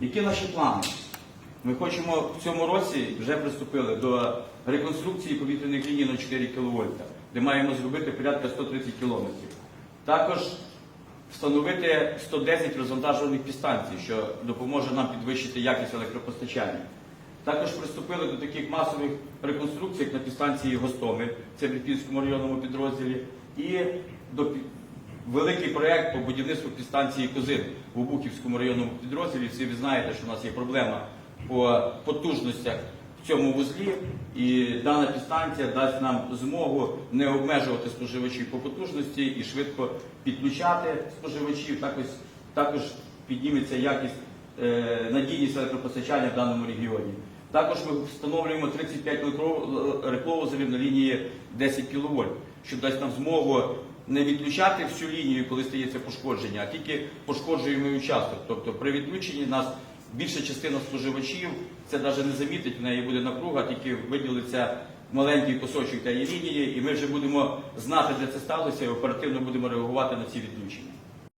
Які наші плани? Ми хочемо в цьому році вже приступили до реконструкції повітряних ліній на 4 кВт, де маємо зробити порядка 130 км. Також встановити 110 розвантажувальних підстанцій, що допоможе нам підвищити якість електропостачання. Також приступили до таких масових реконструкцій як на підстанції Гостомель, це в Ліпінському районному підрозділі, і до великий проєкт по будівництву підстанції Козин в Обухівському районному підрозділі. Всі ви знаєте, що у нас є проблема по потужностях в цьому вузлі, і дана підстанція дасть нам змогу не обмежувати споживачів по потужності і швидко підключати споживачів. Також, також підніметься якість е, надійність електропостачання в даному регіоні. Також ми встановлюємо 35 електро- рекловозерів на лінії 10 кВт, що дасть нам змогу не відключати всю лінію, коли стається пошкодження, а тільки пошкоджуємо участок. Тобто при відключенні нас більша частина споживачів це навіть не замітить, в неї буде напруга, тільки виділиться маленький кусочок тієї лінії, і ми вже будемо знати, де це сталося, і оперативно будемо реагувати на ці відключення.